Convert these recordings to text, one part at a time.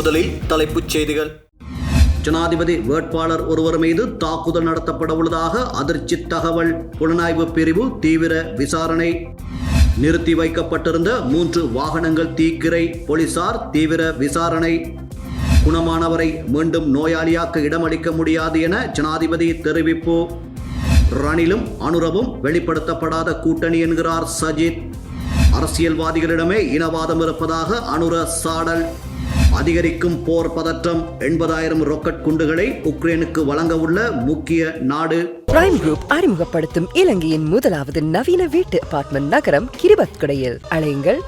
முதலில் தலைப்புச் செய்திகள். ஜனாதிபதி வேட்பாளர் ஒருவர் மீது தாக்குதல் நடத்தப்பட உள்ளதாக அதிர்ச்சி தகவல். புலனாய்வு பிரிவு தீவிர விசாரணை. நிறுத்தி வைக்கப்பட்டிருந்த மூன்று வாகனங்கள் தீக்கிரை. போலீசார் தீவிர விசாரணை. குணமானவரை மீண்டும் நோயாளியாக்க இடமளிக்க முடியாது என ஜனாதிபதி தெரிவிப்பு. ரணிலும் அனுரவும் வெளிப்படுத்தப்படாத கூட்டணி என்கிறார் சஜித். அரசியல்வாதிகளிடமே இனவாதம் இருப்பதாக அனுர சாடல். அதிகரிக்கும் போர் பதற்றம் எண்பதாயிரம் ராக்கெட் குண்டுகளை உக்ரைனுக்கு வழங்க உள்ள முக்கிய நாடு. பிரைம் குரூப் அறிமுகப்படுத்தும் இலங்கையின் முதலாவது நவீன வீட்டு அபார்ட்மெண்ட் நகரம் கிரிபத்குடையில். அழையுங்கள்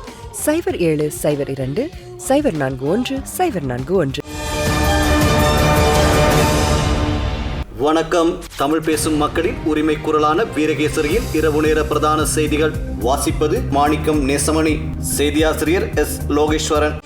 சைபர் ஏழு சைபர் இரண்டு சைபர் நான்கு ஒன்று சைபர் நான்கு ஒன்று. வணக்கம். தமிழ் பேசும் மக்களின் உரிமை குரலான வீரகேசரியின் இரவு நேர பிரதான செய்திகள். வாசிப்பது மாணிக்கம் நேசமணி. செய்தியாசிரியர் எஸ் லோகேஸ்வரன்.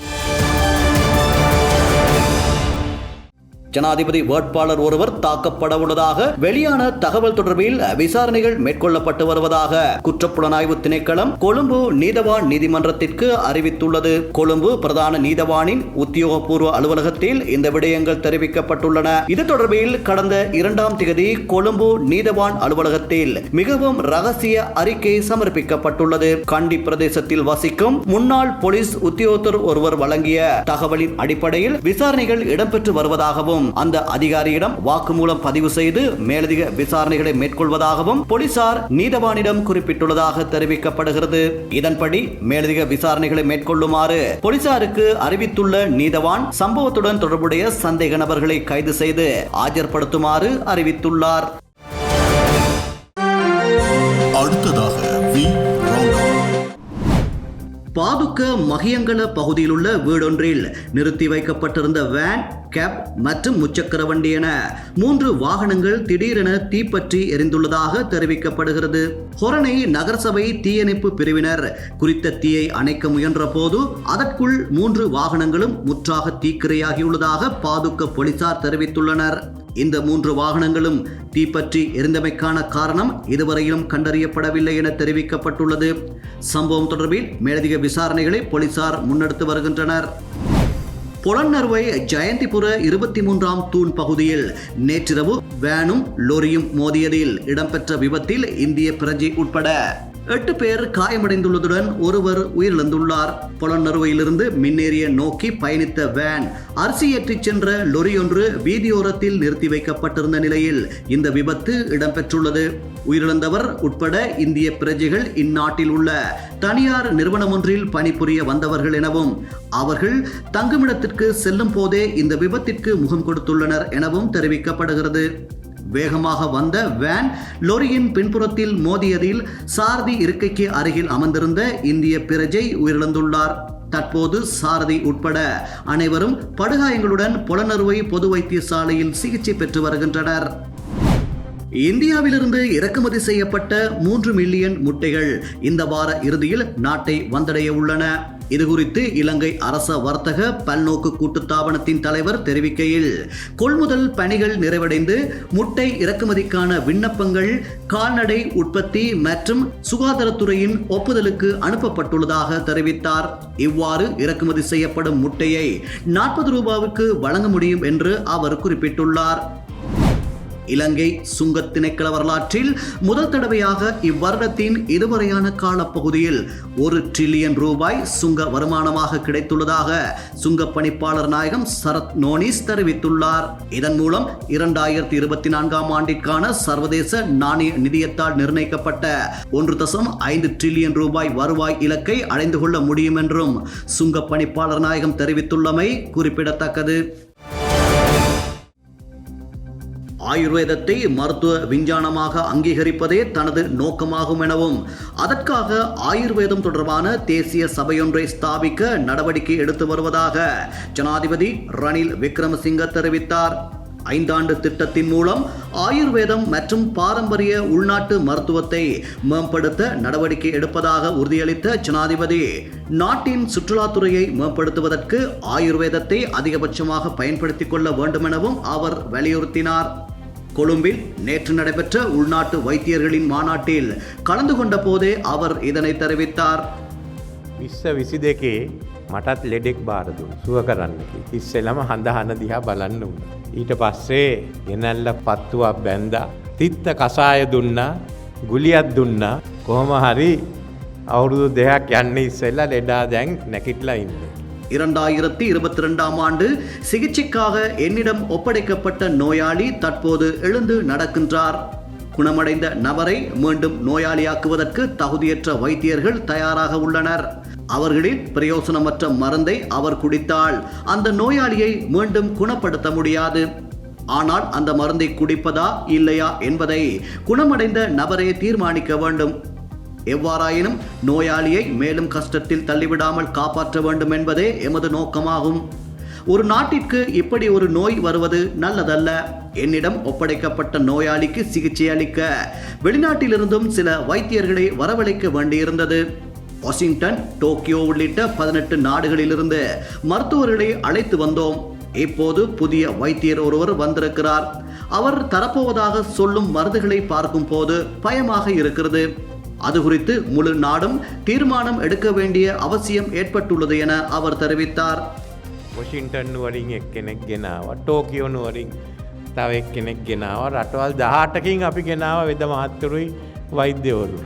ஜனாதிபதி வேட்பாளர் ஒருவர் தாக்கப்பட உள்ளதாக வெளியான தகவல் தொடர்பில் விசாரணைகள் மேற்கொள்ளப்பட்டு வருவதாக குற்றப்புலனாய்வு திணைக்களம் கொழும்பு நீதவான் நீதிமன்றத்திற்கு அறிவித்துள்ளது. கொழும்பு பிரதான நீதவானின் உத்தியோகபூர்வ அலுவலகத்தில் இந்த விடயங்கள் தெரிவிக்கப்பட்டுள்ளன. இது தொடர்பில் கடந்த இரண்டாம் தேதி கொழும்பு நீதவான் அலுவலகத்தில் மிகவும் ரகசிய அறிக்கை சமர்ப்பிக்கப்பட்டுள்ளது. கண்டி பிரதேசத்தில் வசிக்கும் முன்னாள் போலீஸ் உத்தியோகத்தர் ஒருவர் வழங்கிய தகவலின் அடிப்படையில் விசாரணைகள் இடம்பெற்று வருவதாகவும் அந்த அதிகாரியிடம் வாக்குமூலம் பதிவு செய்து மேலதிக விசாரணைகளை மேற்கொள்வதாகவும் போலீசார் நீதவானிடம் குறிப்பிட்டுள்ளதாக தெரிவிக்கப்படுகிறது. இதன்படி மேலதிக விசாரணைகளை மேற்கொள்ளுமாறு போலீசாருக்கு அறிவித்துள்ள நீதவான் சம்பவத்துடன் தொடர்புடைய சந்தேக நபர்களை கைது செய்து ஆஜர்படுத்துமாறு அறிவித்துள்ளார். பாதுக்க மகியங்கல பகுதியிலுள்ள வீடொன்றில் நிறுத்தி வைக்கப்பட்டிருந்த வேன் கேப் மற்றும் முச்சக்கர வண்டி என மூன்று வாகனங்கள் திடீரென தீப்பற்றி எரிந்துள்ளதாக தெரிவிக்கப்படுகிறது. ஹொரணை நகரசபை தீயணைப்பு பிரிவினர் குறித்த தீயை அணைக்க முயன்ற போது அதற்குள் மூன்று வாகனங்களும் முற்றாக தீக்கிரையாகியுள்ளதாக பாதுக்க போலீசார் தெரிவித்துள்ளனர். இந்த மூன்று வாகனங்களும் தீப்பற்றி எரிந்தமைக்கான காரணம் இதுவரையிலும் கண்டறியப்படவில்லை என தெரிவிக்கப்பட்டுள்ளது. சம்பவம் தொடர்பில் மேலதிக விசாரணைகளை போலீசார் முன்னெடுத்து வருகின்றனர். புலன்னர்வை ஜெயந்திபுர இருபத்தி மூன்றாம் தூண் பகுதியில் நேற்றிரவு வேனும் லொரியும் மோதியதில் இடம்பெற்ற விபத்தில் இந்திய பிரஜை உட்பட எட்டு பேர் காயமடைந்துள்ளதுடன் ஒருவர் உயிரிழந்துள்ளார். புலன்னறுவையிலிருந்து மின்னேறிய நோக்கி பயணித்த வேன் அரிசி ஏற்றிச் சென்ற லொரியொன்று வீதியோரத்தில் நிறுத்தி வைக்கப்பட்டிருந்த நிலையில் இந்த விபத்து இடம்பெற்றுள்ளது. உயிரிழந்தவர் உட்பட இந்திய பிரஜைகள் இந்நாட்டில் உள்ள தனியார் நிறுவனம் ஒன்றில் பணிபுரிய வந்தவர்கள் எனவும் அவர்கள் தங்குமிடத்திற்கு செல்லும் போதே இந்த விபத்திற்கு முகம் கொடுத்துள்ளனர் எனவும் தெரிவிக்கப்படுகிறது. வேகமாக வந்த வேன் லொரியின் பின்புறத்தில் மோதியதில் சாரதி இருக்கைக்கு அருகில் அமர்ந்திருந்த இந்திய பிரஜை உயிரிழந்துள்ளார். தற்போது சாரதி உட்பட அனைவரும் படுகாயங்களுடன் புலனறுவை பொது வைத்தியசாலையில் சிகிச்சை பெற்று வருகின்றனர். இந்தியாவிலிருந்து இறக்குமதி செய்யப்பட்ட மூன்று மில்லியன் முட்டைகள் இந்த வார இறுதியில் நாட்டை வந்தடைய உள்ளன. இதுகுறித்து இலங்கை அரச வர்த்தக பல்நோக்கு கூட்டுத்தாபனத்தின் தலைவர் தெரிவிக்கையில் கொள்முதல் பணிகள் நிறைவடைந்து முட்டை இறக்குமதிக்கான விண்ணப்பங்கள் கால்நடை உற்பத்தி மற்றும் சுகாதாரத்துறையின் ஒப்புதலுக்கு அனுப்பப்பட்டுள்ளதாக தெரிவித்தார். இவ்வாறு இறக்குமதி செய்யப்படும் முட்டையை நாற்பது ரூபாவுக்கு வழங்க முடியும் என்று அவர் குறிப்பிட்டுள்ளார். இலங்கை சுங்க திணைக்கள வரலாற்றில் முதல் தடவையாக இவ்வருடத்தின் இதுவரையான காலப்பகுதியில் ஒரு டிரில்லியன் ரூபாய் சுங்க வருமானமாக கிடைத்துள்ளதாக சுங்க பணிப்பாளர் நாயகம் சரத் நோனிஸ் தெரிவித்துள்ளார். இதன் மூலம் இரண்டாயிரத்தி இருபத்தி நான்காம் ஆண்டிற்கான சர்வதேச நாணய நிதியத்தால் நிர்ணயிக்கப்பட்ட ஒன்று தசம் ஐந்து டிரில்லியன் ரூபாய் வருவாய் இலக்கை அடைந்து கொள்ள முடியும் என்றும் சுங்க பணிப்பாளர் நாயகம் தெரிவித்துள்ளமை குறிப்பிடத்தக்கது. ஆயுர்வேதத்தை மருத்துவ விஞ்ஞானமாக அங்கீகரிப்பதே தனது நோக்கமாகும் எனவும் அதற்காக ஆயுர்வேதம் தொடர்பான தேசிய சபையொன்றை ஸ்தாபிக்க நடவடிக்கை எடுத்து வருவதாக ஜனாதிபதி ரணில் விக்ரமசிங்க தெரிவித்தார். ஐந்தாண்டு திட்டத்தின் மூலம் ஆயுர்வேதம் மற்றும் பாரம்பரிய உள்நாட்டு மருத்துவத்தை மேம்படுத்த நடவடிக்கை எடுப்பதாக உறுதியளித்த ஜனாதிபதி நாட்டின் சுற்றுலாத்துறையை மேம்படுத்துவதற்கு ஆயுர்வேதத்தை அதிகபட்சமாக பயன்படுத்திக் கொள்ள வேண்டும் எனவும் அவர் வலியுறுத்தினார். கொழும்பில் நேற்று நடைபெற்ற உள்நாட்டு வைத்தியர்களின் மாநாட்டில் கலந்து கொண்ட போதே அவர் இதனை தெரிவித்தார் විස්ස විසි දෙකේ මටත් ලෙඩෙක් බාරදුන් සුව කරන්න ඉස්සෙලම හඳහන දිහා බලන්න වුණ. ඊට පස්සේ ගෙනැල්ල පත්තුවක් බැන්දා තිත්ත කසාය දුන්නා ගුලියත් දුන්නා කොහොම හරි අවුරුදු දෙයක් යන්න ඉස්සෙල්ල ලෙඩා දැන් නැකිටලා ඉන්න. இரண்டாயிரத்தி இருபத்தி ரெண்டாம் ஆண்டு சிகிச்சைக்காக என்னிடம் ஒப்படைக்கப்பட்ட நோயாளி தற்போது எழுந்து நடக்கின்றார். குணமடைந்த நபரை மீண்டும் நோயாளியாக்குவதற்கு தகுதியற்ற வைத்தியர்கள் தயாராக உள்ளனர். அவர்களின் பிரயோசனமற்ற மருந்தை அவர் குடித்தால் அந்த நோயாளியை மீண்டும் குணப்படுத்த முடியாது. ஆனால் அந்த மருந்தை குடிப்பதா இல்லையா என்பதை குணமடைந்த நபரே தீர்மானிக்க வேண்டும். எவ்வாறாயினும் நோயாளியை மேலும் கஷ்டத்தில் தள்ளிவிடாமல் காப்பாற்ற வேண்டும் என்பதே எமது நோக்கமாகும். ஒரு நாட்டிற்கு இப்படி ஒரு நோய் வருவது நல்லதல்ல. என்னிடம் ஒப்படைக்கப்பட்ட நோயாளிக்கு சிகிச்சை அளிக்க வெளிநாட்டிலிருந்தும் சில வைத்தியர்களை வரவழைக்க வேண்டியிருந்தது. வாஷிங்டன் டோக்கியோ உள்ளிட்ட பதினெட்டு நாடுகளிலிருந்து மருத்துவர்களை அழைத்து வந்தோம். இப்போது புதிய வைத்தியர் ஒருவர் வந்திருக்கிறார். அவர் தரப்போவதாக சொல்லும் மருந்துகளை பார்க்கும் போது பயமாக இருக்கிறது. அது குறித்து முழு நாடும் தீர்மானம் எடுக்க வேண்டிய அவசியம் ஏற்பட்டுள்ளது என அவர் தெரிவித்தார் වොෂින්ටන් නුවරින් එක් කෙනෙක් ගෙනාව ටෝකියෝ නුවරින් තව එක් කෙනෙක් ගෙනාව රටවල් දහටකින් අපි ගෙනාව වෙද මහත්තරුයි වෛද්‍යවරු.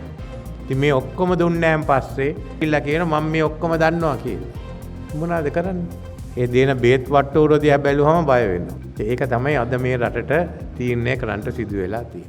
ති මේ ඔක්කොම දුන්නෑම් පස්සේ ඉල්ල කියන මං මේ ඔක්කොම දන්නවා කිය. මොනාද කරන්න. ඒ දේන බේත් වට්ටවරෝදය බැලුහම බයවෙන්න. ඒක තමයි අද මේ රටට තීරණය කරන්නට සිදු වෙලා තිය.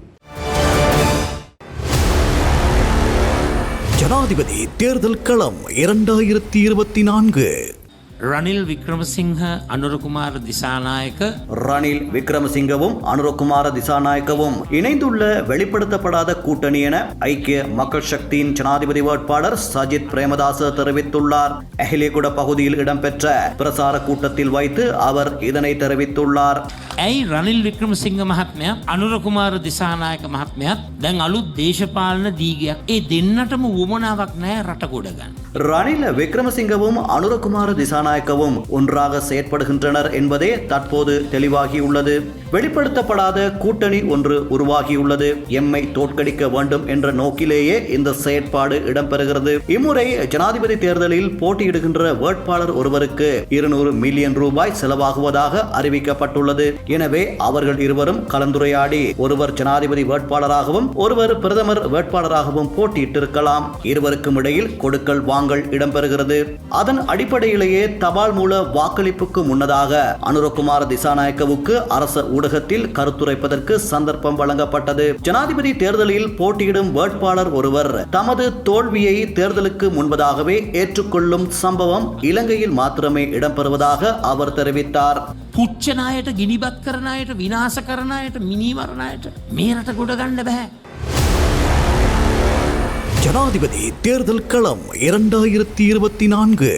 ஜனாதிபதி தேர்தல் களம் இரண்டாயிரத்தி இருபத்தி நான்கு. ரணில் விக்ரமசிங்க அனுரகுமார் திசாநாயக்க. ரணில் விக்ரமசிங்கவும் அனுரகுமார திசாநாயக்கவும் இணைந்துள்ள வெளிப்படுத்தப்படாத கூட்டணி என ஐக்கிய மக்கள் சக்தியின் ஜனாதிபதி வேட்பாளர் சஜித் பிரேமதாச தெரிவித்துள்ளார். அஹிலிகுட பகுதியில் இடம்பெற்ற பிரசார கூட்டத்தில் வைத்து அவர் இதனை தெரிவித்துள்ளார். ඇයි රනිල් වික්‍රමසිංහ මහත්මයත් අනුරකුමාර දිසානායක මහත්මයත් දැන් අලුත් දේශපාලන දීගයක් ඒ දෙන්නටම උවමනාවක් නෑ රටකොඩගන්න. ரணில் விக்ரமசிங்கவும் அனுரகுமார திசாநாயக்கவும் ஒன்றாக செயற்படுகின்றனர் என்பதே தற்போது தெளிவாகியுள்ளது வெளிப்படுத்தப்படாத கூட்டணி ஒன்று உருவாகியுள்ளது எம்மை தோற்கடிக்க வேண்டும் என்ற நோக்கிலேயே இந்த செயற்பாடு இடம்பெறுகிறது இம்முறை ஜனாதிபதி தேர்தலில் போட்டியிடுகின்ற வேட்பாளர் ஒருவருக்கு இருநூறு மில்லியன் ரூபாய் செலவாகுவதாக அறிவிக்கப்பட்டுள்ளது எனவே அவர்கள் இருவரும் கலந்துரையாடி ஒருவர் ஜனாதிபதி வேட்பாளராகவும் ஒருவர் பிரதமர் வேட்பாளராகவும் போட்டியிட்டிருக்கலாம். இருவருக்கும் இடையில் கொடுக்கல் வாங்கல் இடம்பெறுகிறது. அதன் அடிப்படையிலேயே தபால் மூல வாக்களிப்புக்கு முன்னதாக அனுரகுமார திசாநாயக்கவுக்கு அரச ஊடகத்தில் கருத்துரைப்பதற்கு சந்தர்ப்பம் வழங்கப்பட்டது. ஜனாதிபதி தேர்தலில் போட்டியிடும் வேட்பாளர் ஒருவர் தமது தோல்வியை தேர்தலுக்கு முன்பதாகவே ஏற்றுக்கொள்ளும் சம்பவம் இலங்கையில் மாத்திரமே இடம்பெறுவதாக அவர் தெரிவித்தார். පුච්චනයට ගිනිබත් කරනයට විනාස කරනයට මිනිවරණයට මේ රට ගොඩගන්න බැහැ. ஜனாதிபதி தேர்தல் களம் இரண்டாயிரத்தி இருபத்தி நான்கு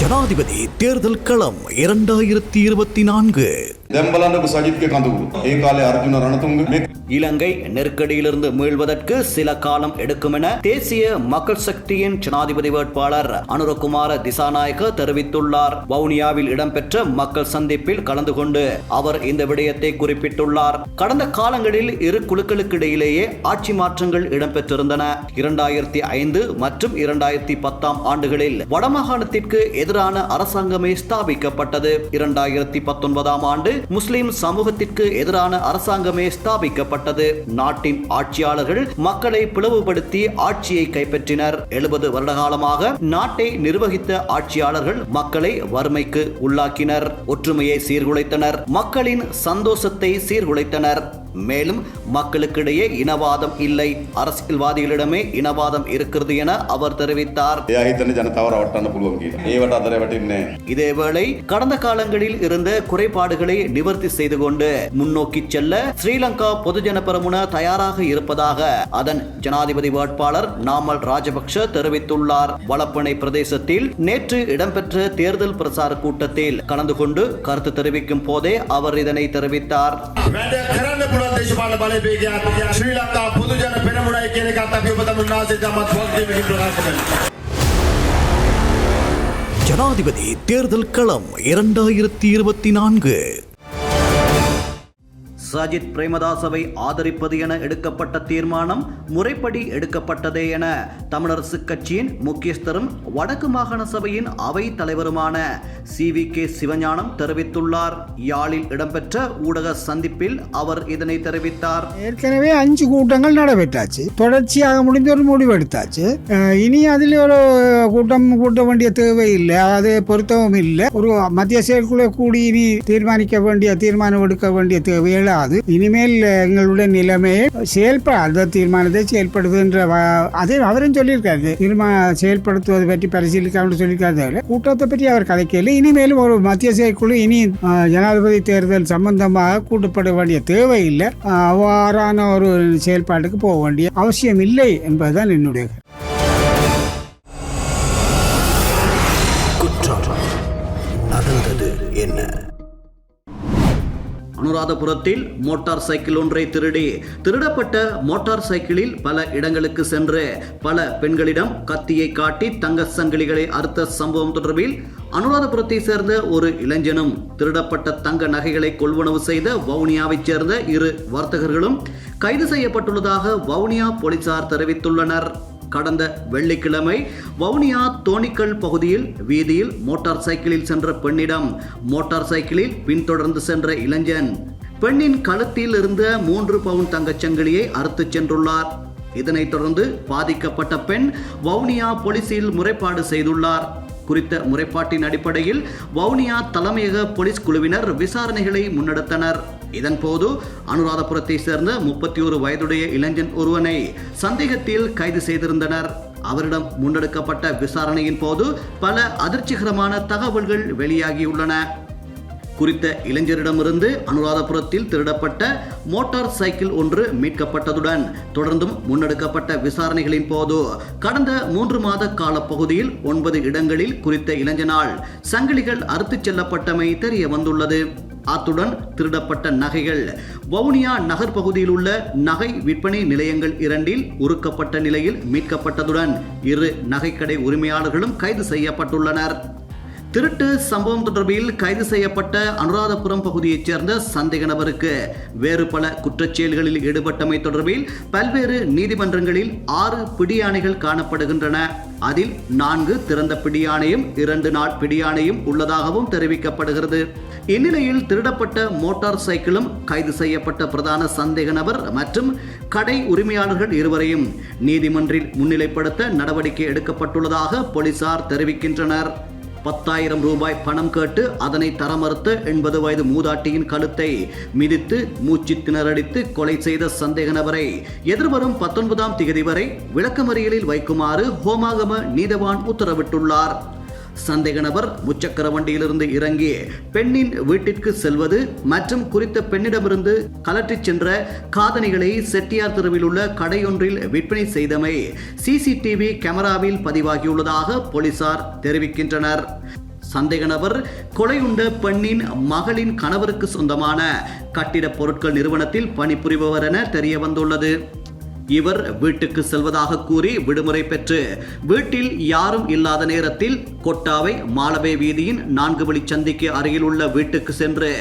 ஜனாதிபதி தேர்தல் களம் இரண்டாயிரத்தி இருபத்தி நான்கு தெம்பலாண்டு சஜித்கே கந்துகு ஏ காலே அர்ஜுன ரணத்துங்கு இலங்கை நெருக்கடியிலிருந்து மீள்வதற்கு சில காலம் எடுக்கும் என தேசிய மக்கள் சக்தியின் ஜனாதிபதி வேட்பாளர் அனுரகுமார திசாநாயக்க தெரிவித்துள்ளார். வவுனியாவில் இடம்பெற்ற மக்கள் சந்திப்பில் கலந்து கொண்டு அவர் இந்த விடயத்தை குறிப்பிட்டுள்ளார். கடந்த காலங்களில் இரு குழுக்களுக்கு இடையிலேயே ஆட்சி மாற்றங்கள் இடம்பெற்றிருந்தன. இரண்டாயிரத்தி ஐந்து மற்றும் இரண்டாயிரத்தி பத்தாம் ஆண்டுகளில் வடமாகாணத்திற்கு எதிரான அரசாங்கமே ஸ்தாபிக்கப்பட்டது. இரண்டாயிரத்தி பத்தொன்பதாம் ஆண்டு முஸ்லிம் சமூகத்திற்கு எதிரான அரசாங்கமே ஸ்தாபிக்கப்பட்டது. நாட்டின் ஆட்சியாளர்கள் மக்களை பிளவுபடுத்தி ஆட்சியை கைப்பற்றினர். எழுபது வருடகாலமாக நாட்டை நிர்வகித்த ஆட்சியாளர்கள் மக்களை வறுமைக்கு உள்ளாக்கினர். ஒற்றுமையை சீர்குலைத்தனர். மக்களின் சந்தோஷத்தை சீர்குலைத்தனர். மேலும் மக்களுக்கிடையே இனவாதம் இல்லை. அரசியல்வாதிகளிடமே இனவாதம் இருக்கிறது என அவர் தெரிவித்தார். இதேவேளை கடந்த காலங்களில் இருந்த குறைபாடுகளை நிவர்த்தி செய்து கொண்டு முன்னோக்கி செல்ல ஸ்ரீலங்கா பொதுஜன பெருமுன தயாராக இருப்பதாக அதன் ஜனாதிபதி வேட்பாளர் நாமல் ராஜபக்ஷ தெரிவித்துள்ளார். வளப்பனை பிரதேசத்தில் நேற்று இடம்பெற்ற தேர்தல் பிரச்சார கூட்டத்தில் கலந்து கொண்டு கருத்து தெரிவிக்கும் போதே அவர் இதனை தெரிவித்தார். වැඩ කරන්න පුළුවන් දේශපාලන බලවේගයක් ශ්‍රී ලංකා පොදු ජන පෙරමුණයි කියන එකත් අපි ඔබ තමුන්නාසේ තමත් පොත්දීමකින් ප්‍රකාශ කරනවා. ஜனாதிபதி தேர்தல் களம் இரண்டாயிரத்தி இருபத்தி நான்கு சஜித் பிரேமதாசவை ஆதரிப்பது என எடுக்கப்பட்ட தீர்மானம் முறைப்படி எடுக்கப்பட்டதே என தமிழரசு கட்சியின் முக்கியஸ்தரும் வடக்கு மாகாண சபையின் அவை தலைவருமான சி வி கே சிவஞானம் தெரிவித்துள்ளார். யாழில் இடம்பெற்ற ஊடக சந்திப்பில் அவர் இதனை தெரிவித்தார். ஏற்கனவே அஞ்சு கூட்டங்கள் நடைபெற்றாச்சு. தொடர்ச்சியாக முடிந்த ஒரு முடிவெடுத்தாச்சு இனி அதில் ஒரு கூட்டம் கூட்ட வேண்டிய தேவை இல்லை அது பொருத்தவும் இல்லை. ஒரு மத்திய செயற்குழு கூடி இனி தீர்மானிக்க வேண்டிய தீர்மானம் எடுக்க வேண்டிய தேவையில்லை. கிடையாது இனிமேல் எங்களுடைய நிலைமையை செயல்பட அந்த தீர்மானத்தை செயல்படுதுன்ற அதே அவரும் சொல்லியிருக்காரு. தீர்மா செயல்படுத்துவது பற்றி பரிசீலிக்காமல் சொல்லியிருக்காரு கூட்டத்தை பற்றி அவர் கதைக்கல. இனிமேலும் ஒரு மத்திய செயற்குழு இனி ஜனாதிபதி தேர்தல் சம்பந்தமாக கூட்டப்பட வேண்டிய தேவை இல்லை அவ்வாறான ஒரு செயல்பாட்டுக்கு போக வேண்டிய அவசியம் இல்லை என்பதுதான் என்னுடைய அனுராதபுரத்தில் மோட்டார் சைக்கிள் ஒன்றை திருடி திருடப்பட்ட மோட்டார் சைக்கிளில் பல இடங்களுக்கு சென்று பல பெண்களிடம் கத்தியை காட்டி தங்க சங்கிலிகளை அறுத்த சம்பவம் தொடர்பில் அனுராதபுரத்தை சேர்ந்த ஒரு இளைஞனும் திருடப்பட்ட தங்க நகைகளை கொள்வனவு செய்த வவுனியாவைச் சேர்ந்த இரு வர்த்தகர்களும் கைது செய்யப்பட்டுள்ளதாக வவுனியா போலீசார் தெரிவித்துள்ளனர். கடந்த வெள்ளிக்கிழமை வவுனியா தோணிக்கல் பகுதியில் வீதியில் மோட்டார் சைக்கிளில் சென்ற பெண்ணிடம் மோட்டார் சைக்கிளில் பின்தொடர்ந்து சென்ற இளைஞன். பெண்ணின் கழுத்தில் இருந்த மூன்று பவுன் தங்கச்சங்கிலியை அறுத்துச் சென்றுள்ளார். இதனைத் தொடர்ந்து பாதிக்கப்பட்ட பெண் வவுனியா போலீசில் முறைப்பாடு செய்துள்ளார். குறித்த முறைப்பாட்டின் அடிப்படையில் வவுனியா தலைமையக போலீஸ் குழுவினர் விசாரணைகளை முன்னெடுத்தனர். இதன்போது அனுராதபுரத்தை சேர்ந்த முப்பத்தி ஒரு வயதுடைய இளைஞன் ஒருவனை சந்தேகத்தில் கைது செய்திருந்தனர். அவரிடம் முன்னெடுக்கப்பட்ட விசாரணையின் போது பல அதிர்ச்சிகரமான தகவல்கள் வெளியாகியுள்ளன. குறித்த இளைஞரிடமிருந்து அனுராதபுரத்தில் திருடப்பட்ட மோட்டார் சைக்கிள் ஒன்று மீட்கப்பட்டதுடன் தொடர்ந்தும் முன்னெடுக்கப்பட்ட விசாரணைகளின் போது கடந்த மூன்று மாத கால பகுதியில் ஒன்பது இடங்களில் குறித்த இளைஞனால் சங்கிலிகள் அறுத்துச் செல்லப்பட்டமை தெரிய வந்துள்ளது. அத்துடன் திருடப்பட்ட நகைகள். வவுனியா நகர் பகுதியில் உள்ள நகை விற்பனை நிலையங்கள் இரண்டில் உருக்கப்பட்ட நிலையில் மீட்கப்பட்டதுடன் இரு நகைக்கடை உரிமையாளர்களும் கைது செய்யப்பட்டுள்ளனர். திருட்டு சம்பவம் தொடர்பில் கைது செய்யப்பட்ட அனுராதபுரம் பகுதியைச் சேர்ந்த சந்தேக நபருக்கு வேறு பல குற்றச்செயல்களில் ஈடுபட்டமை தொடர்பில் பல்வேறு நீதிமன்றங்களில் ஆறு பிடியாணைகள் காணப்படுகின்றன. அதில் நான்கு திறந்த பிடியானையும் இரண்டு நாள் பிடியாணையும் உள்ளதாகவும் தெரிவிக்கப்படுகிறது. இந்நிலையில் திருடப்பட்ட மோட்டார் சைக்கிளும் கைது செய்யப்பட்ட பிரதான சந்தேக நபர் மற்றும் கடை உரிமையாளர்கள் இருவரையும் நீதிமன்றில் முன்னிலைப்படுத்த நடவடிக்கை எடுக்கப்பட்டுள்ளதாக போலீசார் தெரிவிக்கின்றனர். பத்தாயிரம் ரூபாய் பணம் கேட்டு அதனை தர மறுத்த எண்பது வயது மூதாட்டியின் கழுத்தை மிதித்து மூச்சு திணறடித்து கொலை செய்த சந்தேக நபரை எதிர்வரும் பத்தொன்பதாம் திகதி வரை விளக்கமறியலில் வைக்குமாறு ஹோமாகம நீதவான் உத்தரவிட்டுள்ளார். சந்தேக நபர் முச்சக்கர வண்டியிலிருந்து இறங்கி பெண்ணின் வீட்டிற்கு செல்வது மற்றும் குறித்த பெண்ணிடமிருந்து கலற்றிச் சென்ற காதணிகளை செட்டியார் தெருவில் உள்ள கடையொன்றில் விற்பனை செய்தமை சிசிடிவி கேமராவில் பதிவாகியுள்ளதாக போலீசார் தெரிவிக்கின்றனர். சந்தேக நபர் கொலையுண்ட பெண்ணின் மகளின் கணவருக்கு சொந்தமான கட்டிடப் பொருட்கள் நிறுவனத்தில் பணிபுரிபவர் என தெரிய வந்துள்ளது இவர் வீட்டுக்கு செல்வதாக கூறி விடுமுறை பெற்று வீட்டில் யாரும் இல்லாத நேரத்தில் கொட்டாவை மாலவே வீதியின் நான்கு வழி சந்திக்கு அருகில் உள்ள வீட்டுக்கு சென்று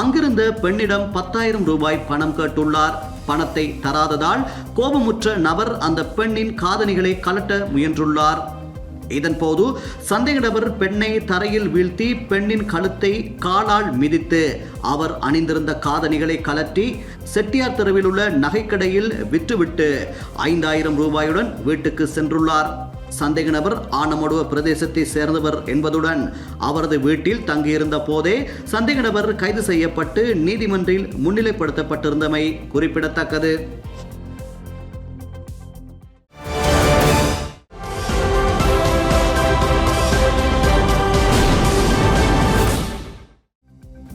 அங்கிருந்த பெண்ணிடம் பத்தாயிரம் ரூபாய் பணம் கேட்டுள்ளார். பணத்தை தராததால் கோபமுற்ற நபர் அந்த பெண்ணின் காதணிகளை கலட்ட முயன்றுள்ளார். இதன்போது சந்தேக நபர் பெண்ணை தரையில் வீழ்த்தி பெண்ணின் கழுத்தை காலால் மிதித்து அவர் அணிந்திருந்த காதணிகளை கலற்றி செட்டியார் தெருவில் உள்ள நகைக்கடையில் விற்றுவிட்டு ஐந்தாயிரம் ரூபாயுடன் வீட்டுக்கு சென்றுள்ளார். சந்தேக நபர் ஆனமடுவ பிரதேசத்தை சேர்ந்தவர் என்பதுடன் அவரது வீட்டில் தங்கியிருந்த போதே சந்தேக நபர் கைது செய்யப்பட்டு நீதிமன்றில் முன்னிலைப்படுத்தப்பட்டிருந்தமை குறிப்பிடத்தக்கது.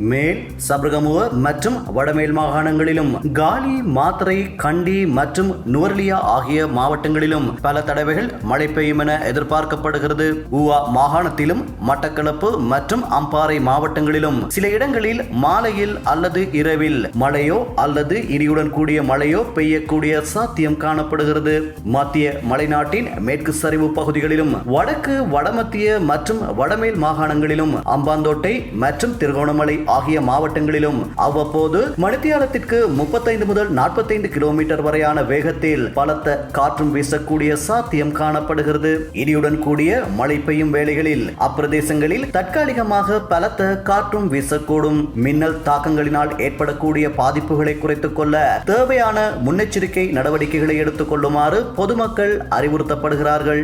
மேல் சபரகமுவ மற்றும் வடமேல் மாகாணங்களிலும் காலி மாத்திரை கண்டி மற்றும் நுவர்லியா ஆகிய மாவட்டங்களிலும் பல தடவைகள் மழை பெய்யும் என எதிர்பார்க்கப்படுகிறது. ஊவா மாகாணத்திலும் மட்டக்களப்பு மற்றும் அம்பாறை மாவட்டங்களிலும் சில இடங்களில் மாலையில் அல்லது இரவில் மழையோ அல்லது இடியுடன் கூடிய மழையோ பெய்யக்கூடிய சாத்தியம் காணப்படுகிறது. மத்திய மலைநாட்டின் மேற்கு சரிவு பகுதிகளிலும் வடக்கு வடமத்திய மற்றும் வடமேல் மாகாணங்களிலும் அம்பாந்தோட்டை மற்றும் திருகோணமலை ஆகிய மாவட்டங்களிலும் அவ்வப்போது மணித்தியாலத்திற்கு முப்பத்தைந்து முதல் நாற்பத்தைந்து கிலோமீட்டர் வரையான வேகத்தில் பலத்த காற்றும் வீசக்கூடிய சாத்தியம் காணப்படுகிறது. இடியுடன் கூடிய மழை பெய்யும் வேளைகளில் அப்பிரதேசங்களில் தற்காலிகமாக பலத்த காற்றும் வீசக்கூடும். மின்னல் தாக்கங்களினால் ஏற்படக்கூடிய பாதிப்புகளை குறைத்துக் கொள்ள தேவையான முன்னெச்சரிக்கை நடவடிக்கைகளை எடுத்துக் கொள்ளுமாறு பொதுமக்கள் அறிவுறுத்தப்படுகிறார்கள்.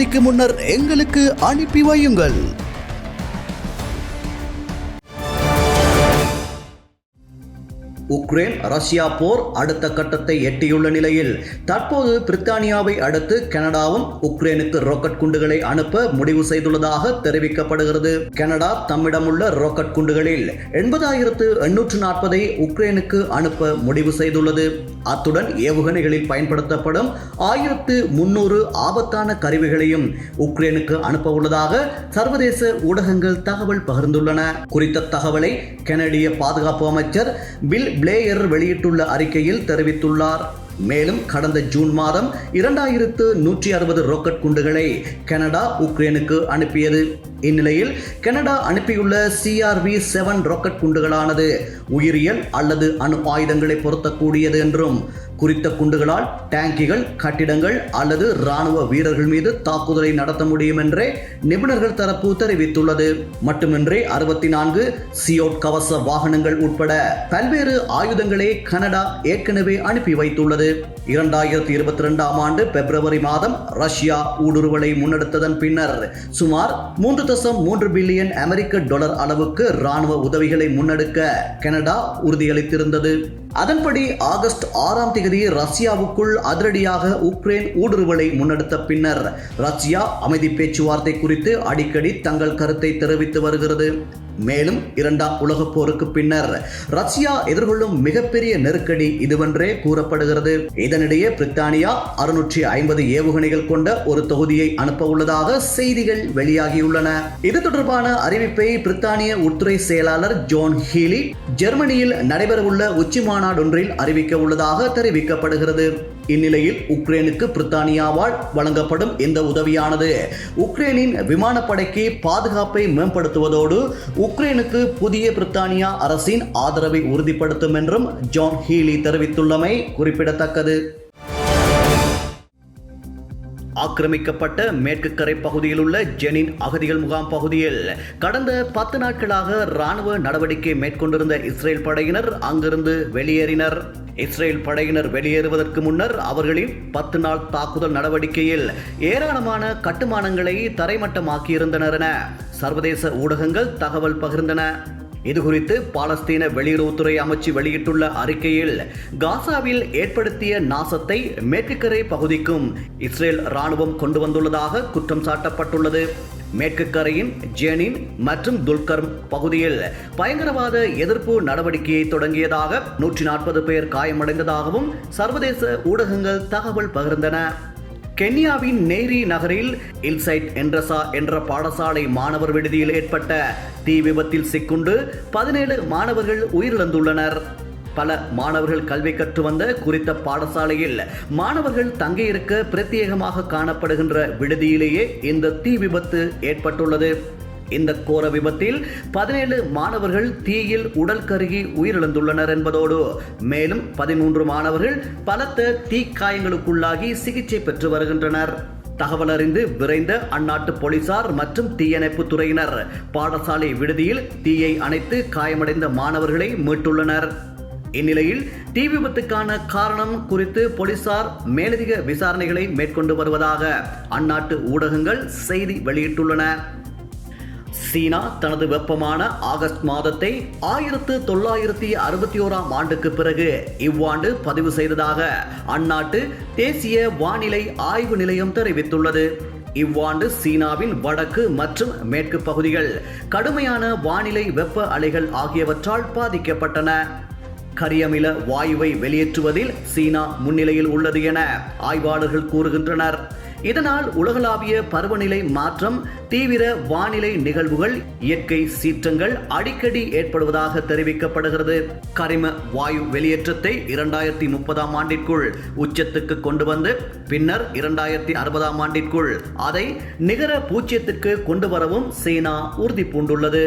முன்னர் எங்களுக்கு அனுப்பி வையுங்கள். உக்ரைன் ரஷ்யா போர் அடுத்த கட்டத்தை எட்டியுள்ள நிலையில். தற்போது பிரித்தானியாவை அடுத்து கனடாவும் உக்ரைனுக்கு ராக்கெட் குண்டுகளை அனுப்ப முடிவு செய்துள்ளதாக தெரிவிக்கப்படுகிறது. கனடா தம்மிடமுள்ள ராக்கெட் குண்டுகளில் எண்பதாயிரத்து எண்ணூற்று நாற்பதை உக்ரைனுக்கு அனுப்ப முடிவு செய்துள்ளது. அத்துடன் ஏவுகணைகளில் பயன்படுத்தப்படும் ஆயிரத்து முன்னூறு ஆபத்தான கருவிகளையும் உக்ரைனுக்கு அனுப்ப உள்ளதாக சர்வதேச ஊடகங்கள் தகவல் பகிர்ந்துள்ளன. குறித்த தகவலை கனடிய பாதுகாப்பு அமைச்சர் பில் பிளேயர் வெளியிட்டுள்ள அறிக்கையில் தெரிவித்துள்ளார். மேலும் கடந்த ஜூன் மாதம் இரண்டாயிரத்து நூற்றி அறுபது ராக்கெட் குண்டுகளை கனடா உக்ரைனுக்கு அனுப்பியது. இந்நிலையில் கனடா அனுப்பியுள்ள சிஆர்வி செவன் ராக்கெட் குண்டுகளானது உயிரியல் அல்லது அணு ஆயுதங்களை பொருத்தக்கூடியது என்றும் குறித்த குண்டுகளால் டேங்கிகள் கட்டிடங்கள் அல்லது ராணுவ வீரர்கள் மீது தாக்குதலை நடத்த முடியும் என்றே நிபுணர்கள் தரப்பு தெரிவித்துள்ளது. மட்டுமின்றி அறுபத்தி நான்கு சியோட் கவச வாகனங்கள் உட்பட பல்வேறு ஆயுதங்களை கனடா ஏற்கனவே அனுப்பி வைத்துள்ளது. இரண்டாயிரத்தி இருபத்தி ரெண்டாம் ஆண்டு பிப்ரவரி மாதம் ரஷ்யா ஊடுருவலை முன்னெடுத்ததன் பின்னர் சுமார் மூன்று தசம் மூன்று பில்லியன் அமெரிக்க டாலர் அளவுக்கு ராணுவ உதவிகளை முன்னெடுக்க கனடா உறுதியளித்திருந்தது. அதன்படி ஆகஸ்ட் ஆறாம் தேதி ரஷ்யாவுக்குள் அதிரடியாக உக்ரைன் ஊடுருவலை முன்னெடுத்த பின்னர் ரஷ்யா அமைதி பேச்சுவார்த்தை குறித்து அடிக்கடி தங்கள் கருத்தை தெரிவித்து வருகிறது. மேலும் இரண்டாம் உலகப் போருக்கு பின்னர் ரஷ்யா எதிர்கொள்ளும் மிகப்பெரிய நெருக்கடி இதுவென்றே கூறப்படுகிறது. இதனிடையே பிரித்தானியா அறுநூற்றி ஐம்பது ஏவுகணைகள் கொண்ட ஒரு தொகுதியை அனுப்ப உள்ளதாக செய்திகள் வெளியாகியுள்ளன. இது தொடர்பான அறிவிப்பை பிரித்தானிய உள்துறை செயலாளர் ஜோன் ஹீலி ஜெர்மனியில் நடைபெறவுள்ள உச்சி மாநாடொன்றில் அறிவிக்க உள்ளதாக தெரிவிக்கப்படுகிறது. இந்நிலையில் உக்ரைனுக்கு பிரித்தானியாவால் வழங்கப்படும் இந்த உதவியானது. உக்ரைனின் விமானப்படைக்கு பாதுகாப்பை மேம்படுத்துவதோடு உக்ரைனுக்கு புதிய பிரித்தானியா அரசின் ஆதரவை உறுதிப்படுத்தும் என்றும் ஜான் ஹீலி தெரிவித்துள்ளமை குறிப்பிடத்தக்கது. ஆக்கிரமிக்கப்பட்ட மேற்கு கரை பகுதியில் உள்ள ஜெனின் அகதிகள் முகாம் பகுதியில் கடந்த பத்து நாட்களாக ராணுவ நடவடிக்கை மேற்கொண்டிருந்த இஸ்ரேல் படையினர் அங்கிருந்து வெளியேறினர். இஸ்ரேல் படையினர் வெளியேறுவதற்கு முன்னர் அவர்களின் பத்து நாள் தாக்குதல் நடவடிக்கையில் ஏராளமான கட்டுமானங்களை தரைமட்டமாக்கியிருந்தனர் என சர்வதேச ஊடகங்கள் தகவல் பகிர்ந்தன. இதுகுறித்து பாலஸ்தீன வெளியுறவுத்துறை அமைச்சு வெளியிட்டுள்ள அறிக்கையில் காசாவில் ஏற்படுத்திய நாசத்தை மேற்குக்கரை பகுதிக்கும் இஸ்ரேல் ராணுவம் கொண்டு வந்துள்ளதாக குற்றம் சாட்டப்பட்டுள்ளது. மேற்கு கரையின் ஜேனின் மற்றும் துல்கர்ம் பகுதியில் பயங்கரவாத எதிர்ப்பு நடவடிக்கையை தொடங்கியதாக நூற்றி நாற்பது பேர் காயமடைந்ததாகவும் சர்வதேச ஊடகங்கள் தகவல் பகிர்ந்தன. கென்யாவின் நேரி நகரில் இல்சைட் என்றசா என்ற பாடசாலை மாணவர் விடுதியில் ஏற்பட்ட தீ விபத்தில் சிக்குண்டு பதினேழு மாணவர்கள் உயிரிழந்துள்ளனர். பல மாணவர்கள் கல்வி கற்று வந்த குறித்த பாடசாலையில் மாணவர்கள் தங்கியிருக்க பிரத்யேகமாக காணப்படுகின்ற விடுதியிலேயே இந்த தீ விபத்து ஏற்பட்டுள்ளது. இந்த கோர விபத்தில் பதினேழு மாணவர்கள் தீயில் உடல் கருகி உயிரிழந்துள்ளனர் என்பதோடு மேலும் பதிமூன்று மாணவர்கள் பலத்த தீக்காயங்களுக்குள்ளாகி சிகிச்சை பெற்று வருகின்றனர். தகவல் அறிந்து விரைந்த அந்நாட்டு போலீசார் மற்றும் தீயணைப்பு துறையினர் பாடசாலை விடுதியில் தீயை அணைத்து காயமடைந்த மாணவர்களை மீட்டுள்ளனர். இந்நிலையில் தீ விபத்துக்கான காரணம் குறித்து போலீசார் மேலதிக விசாரணைகளை மேற்கொண்டு வருவதாக அந்நாட்டு ஊடகங்கள் செய்தி வெளியிட்டுள்ளன. சீனா தனது வெப்பமான ஆகஸ்ட் மாதத்தை ஆயிரத்து தொள்ளாயிரத்தி அறுபத்தி ஓராம் ஆண்டுக்கு பிறகு இவ்வாண்டு பதிவு செய்ததாக அந்நாட்டு தேசிய வானிலை ஆய்வு நிலையம் தெரிவித்துள்ளது. இவ்வாண்டு சீனாவின் வடக்கு மற்றும் மேற்கு பகுதிகள் கடுமையான வானிலை வெப்ப அலைகள் ஆகியவற்றால் பாதிக்கப்பட்டன. கரியமில வாயுவை வெளியேற்றுவதில் சீனா முன்னிலையில் உள்ளது என ஆய்வாளர்கள் கூறுகின்றனர். இதனால் உலகளாவிய பருவநிலை மாற்றம் தீவிர வானிலை நிகழ்வுகள் இயற்கை சீற்றங்கள் அடிக்கடி ஏற்படுவதாக தெரிவிக்கப்படுகிறது. கரிம வாயு வெளியேற்றத்தை இரண்டாயிரத்தி முப்பதாம் ஆண்டிற்குள் உச்சத்துக்கு கொண்டு வந்து பின்னர் இரண்டாயிரத்தி அறுபதாம் ஆண்டிற்குள் அதை நிகர பூச்சியத்துக்கு கொண்டு வரவும் சீனா உறுதி பூண்டுள்ளது.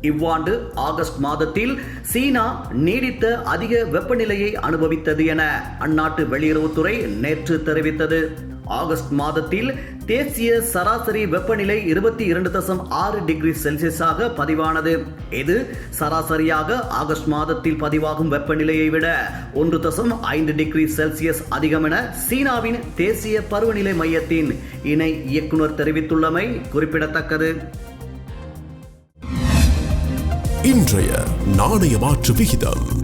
இவ்வாண்டு ஆகஸ்ட் மாதத்தில் சீனா நீடித்த அதிக வெப்பநிலையை அனுபவித்தது என அந்நாட்டு வெளியுறவுத்துறை நேற்று தெரிவித்தது. ஆகஸ்ட் மாதத்தில் தேசிய சராசரி வெப்பநிலை இருபத்தி இரண்டு தசம் ஆறு டிகிரி செல்சியஸாக பதிவானது. இது சராசரியாக ஆகஸ்ட் மாதத்தில் பதிவாகும் வெப்பநிலையை விட ஒன்று தசம் ஐந்து டிகிரி செல்சியஸ் அதிகம் என சீனாவின் தேசிய பருவநிலை மையத்தின் இணை இயக்குனர் தெரிவித்துள்ளமை குறிப்பிடத்தக்கது. இன்றைய நாணய மாற்று விகிதம்.